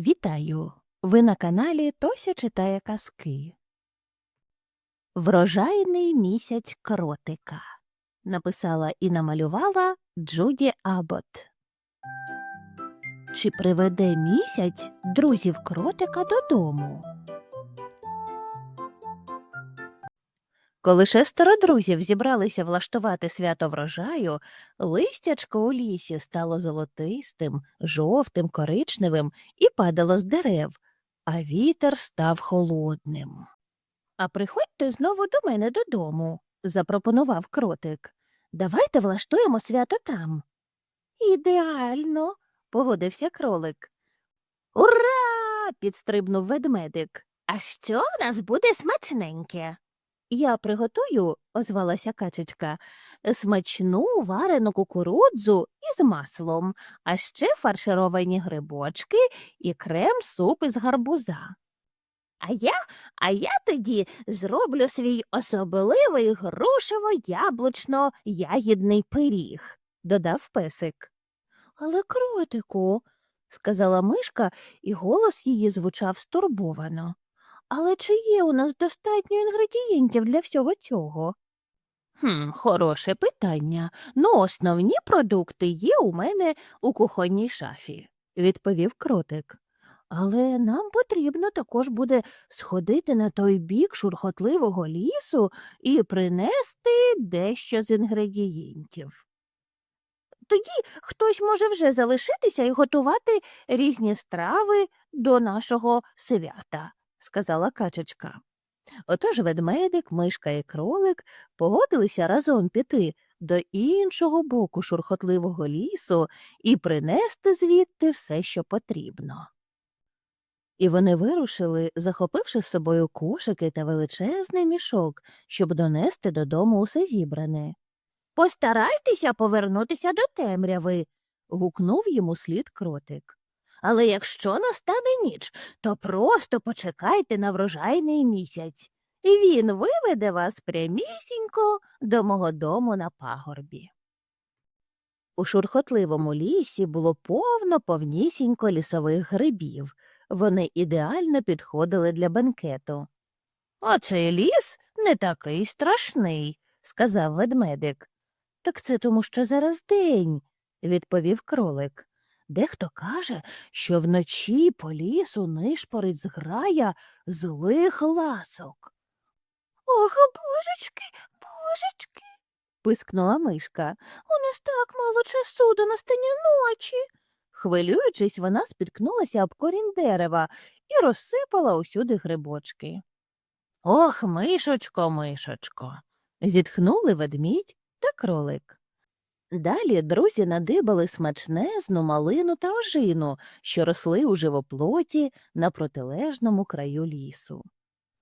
Вітаю! Ви на каналі Тося читає казки. Врожайний місяць кротика. Написала і намалювала Джуді Абот. Чи приведе місяць друзів кротика додому? Коли шестеро друзів зібралися влаштувати свято врожаю, листячко у лісі стало золотистим, жовтим, коричневим і падало з дерев, а вітер став холодним. А приходьте знову до мене додому, запропонував кротик. Давайте влаштуємо свято там. Ідеально, погодився кролик. Ура! підстрибнув ведмедик. А що у нас буде смачненьке? Я приготую, озвалася качечка, смачну варену кукурудзу із маслом, а ще фаршировані грибочки і крем-суп із гарбуза. А я, а я тоді зроблю свій особливий грушево-яблучно-ягідний пиріг, додав песик. Але кротику, сказала мишка, і голос її звучав стурбовано. Але чи є у нас достатньо інгредієнтів для всього цього? Хм, хороше питання. Ну, основні продукти є у мене у кухонній шафі, відповів кротик. Але нам потрібно також буде сходити на той бік шурхотливого лісу і принести дещо з інгредієнтів. Тоді хтось може вже залишитися і готувати різні страви до нашого свята сказала качечка. Отож ведмедик, мишка і кролик погодилися разом піти до іншого боку шурхотливого лісу і принести звідти все, що потрібно. І вони вирушили, захопивши з собою кошики та величезний мішок, щоб донести додому усе зібране. Постарайтеся повернутися до темряви. гукнув йому слід кротик. Але якщо настане ніч, то просто почекайте на врожайний місяць, і він виведе вас прямісінько до мого дому на пагорбі. У шурхотливому лісі було повно повнісінько лісових грибів. Вони ідеально підходили для бенкету. Оцей ліс не такий страшний, сказав ведмедик. Так це тому, що зараз день, відповів кролик. Дехто каже, що вночі по лісу нишпорить зграя злих ласок. Ох, божечки, божечки. пискнула мишка. У нас так мало часу до настання ночі. Хвилюючись, вона спіткнулася об корінь дерева і розсипала усюди грибочки. Ох, мишочко, мишочко. зітхнули ведмідь та кролик. Далі друзі надибали смачнезну малину та ожину, що росли у живоплоті на протилежному краю лісу.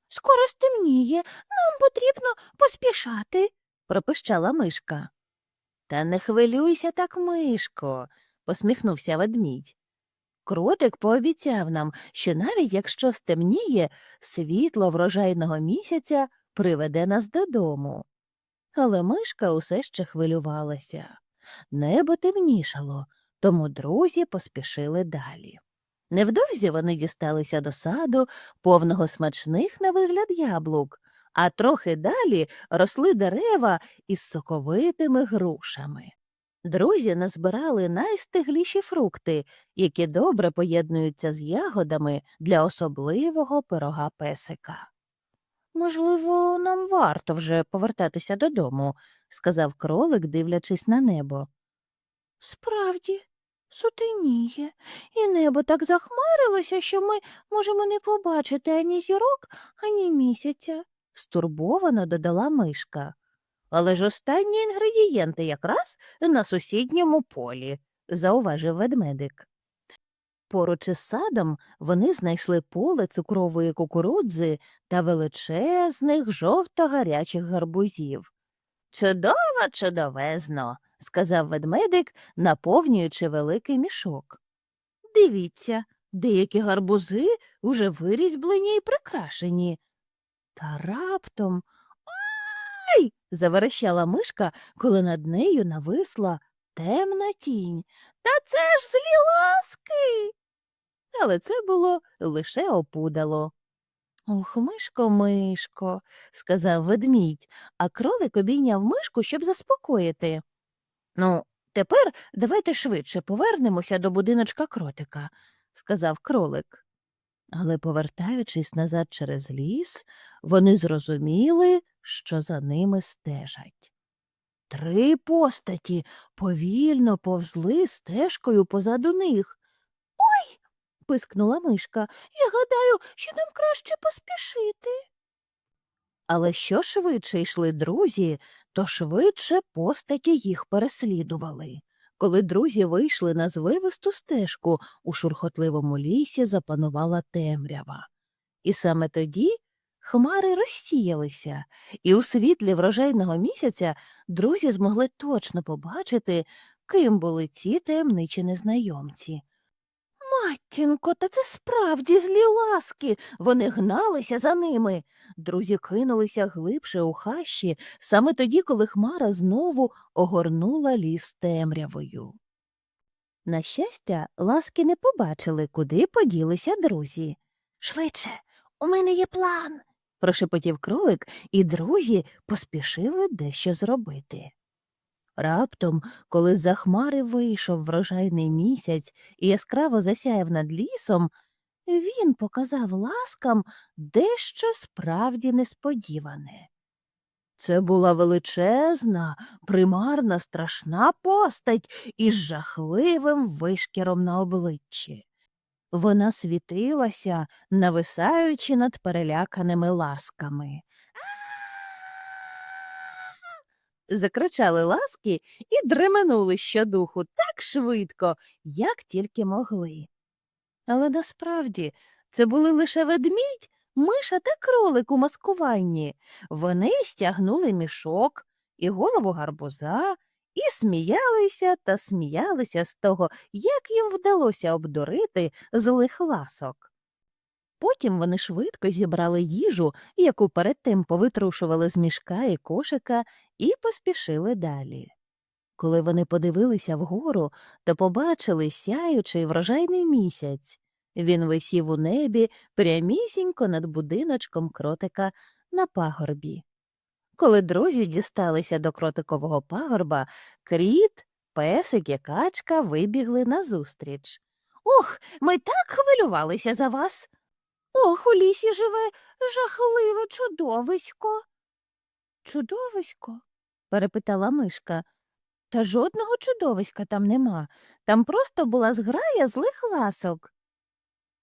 Скоро стемніє, нам потрібно поспішати, пропищала мишка. Та не хвилюйся так, мишко, посміхнувся ведмідь. Кротик пообіцяв нам, що навіть якщо стемніє, світло врожайного місяця приведе нас додому. Але мишка усе ще хвилювалася. Небо темнішало, тому друзі поспішили далі. Невдовзі вони дісталися до саду, повного смачних на вигляд яблук, а трохи далі росли дерева із соковитими грушами. Друзі назбирали найстигліші фрукти, які добре поєднуються з ягодами для особливого пирога песика. Можливо, нам варто вже повертатися додому, сказав кролик, дивлячись на небо. Справді, сутеніє, і небо так захмарилося, що ми можемо не побачити ані зірок, ані місяця, стурбовано додала мишка. Але ж останні інгредієнти якраз на сусідньому полі, зауважив ведмедик. Поруч із садом вони знайшли поле цукрової кукурудзи та величезних жовто-гарячих гарбузів. Чудово, чудовезно, сказав ведмедик, наповнюючи великий мішок. Дивіться, деякі гарбузи уже вирізьблені і прикрашені. Та раптом. Ай. заверещала мишка, коли над нею нависла темна тінь. Та це ж злі ласки. Але це було лише опудало. Ох, мишко, мишко, сказав ведмідь, а кролик обійняв мишку, щоб заспокоїти. Ну, тепер давайте швидше повернемося до будиночка кротика, сказав кролик. Але, повертаючись назад через ліс, вони зрозуміли, що за ними стежать. Три постаті повільно повзли стежкою позаду них. Пискнула мишка. Я гадаю, що нам краще поспішити. Але що швидше йшли друзі, то швидше постаті їх переслідували. Коли друзі вийшли на звивисту стежку, у шурхотливому лісі запанувала темрява. І саме тоді хмари розсіялися, і у світлі врожайного місяця друзі змогли точно побачити, ким були ці таємничі незнайомці. Матінко, та це справді злі ласки. Вони гналися за ними. Друзі кинулися глибше у хащі саме тоді, коли хмара знову огорнула ліс темрявою. На щастя, ласки не побачили, куди поділися друзі. Швидше, у мене є план. прошепотів кролик, і друзі поспішили дещо зробити. Раптом, коли за хмари вийшов врожайний місяць і яскраво засяяв над лісом, він показав ласкам дещо справді несподіване. Це була величезна, примарна, страшна постать із жахливим вишкіром на обличчі. Вона світилася, нависаючи над переляканими ласками. Закричали ласки і дременули щодуху так швидко, як тільки могли. Але насправді це були лише ведмідь, миша та кролик у маскуванні. Вони стягнули мішок і голову гарбуза і сміялися та сміялися з того, як їм вдалося обдурити злих ласок. Потім вони швидко зібрали їжу, яку перед тим повитрушували з мішка і кошика, і поспішили далі. Коли вони подивилися вгору, то побачили сяючий врожайний місяць. Він висів у небі прямісінько над будиночком кротика на пагорбі. Коли друзі дісталися до кротикового пагорба, кріт, песик і качка вибігли назустріч. Ох, ми так хвилювалися за вас. Ох, у лісі живе жахливе чудовисько. Чудовисько? Перепитала мишка. Та жодного чудовиська там нема. Там просто була зграя злих ласок.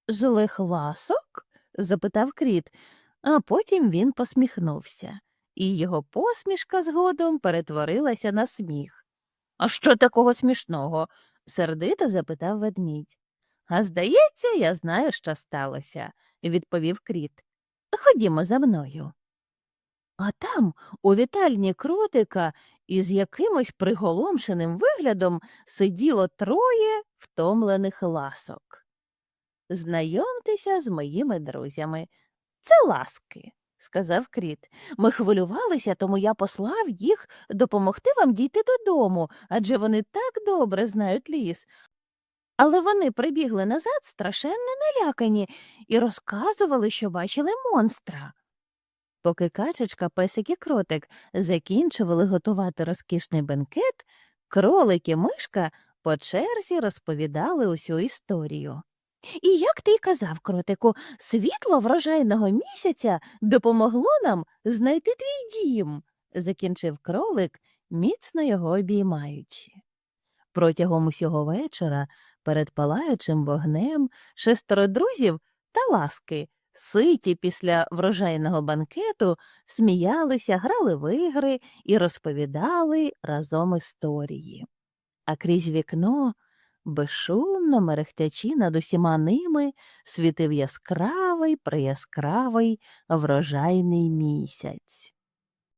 Злих ласок? запитав кріт, а потім він посміхнувся, і його посмішка згодом перетворилася на сміх. А що такого смішного? сердито запитав ведмідь. А здається, я знаю, що сталося, відповів кріт. Ходімо за мною. А там, у вітальні кротика, із якимось приголомшеним виглядом сиділо троє втомлених ласок. Знайомтеся з моїми друзями. Це ласки, сказав кріт. Ми хвилювалися, тому я послав їх допомогти вам дійти додому, адже вони так добре знають ліс. Але вони прибігли назад страшенно налякані і розказували, що бачили монстра. Поки качечка, песик і кротик закінчували готувати розкішний бенкет, кролик і мишка по черзі розповідали усю історію. І як ти й казав, кротику, світло врожайного місяця допомогло нам знайти твій дім, закінчив кролик, міцно його обіймаючи. Протягом усього вечора перед палаючим вогнем шестеро друзів та ласки ситі після врожайного банкету, сміялися, грали в ігри і розповідали разом історії. А крізь вікно, безшумно мерехтячи над усіма ними, світив яскравий прияскравий врожайний місяць.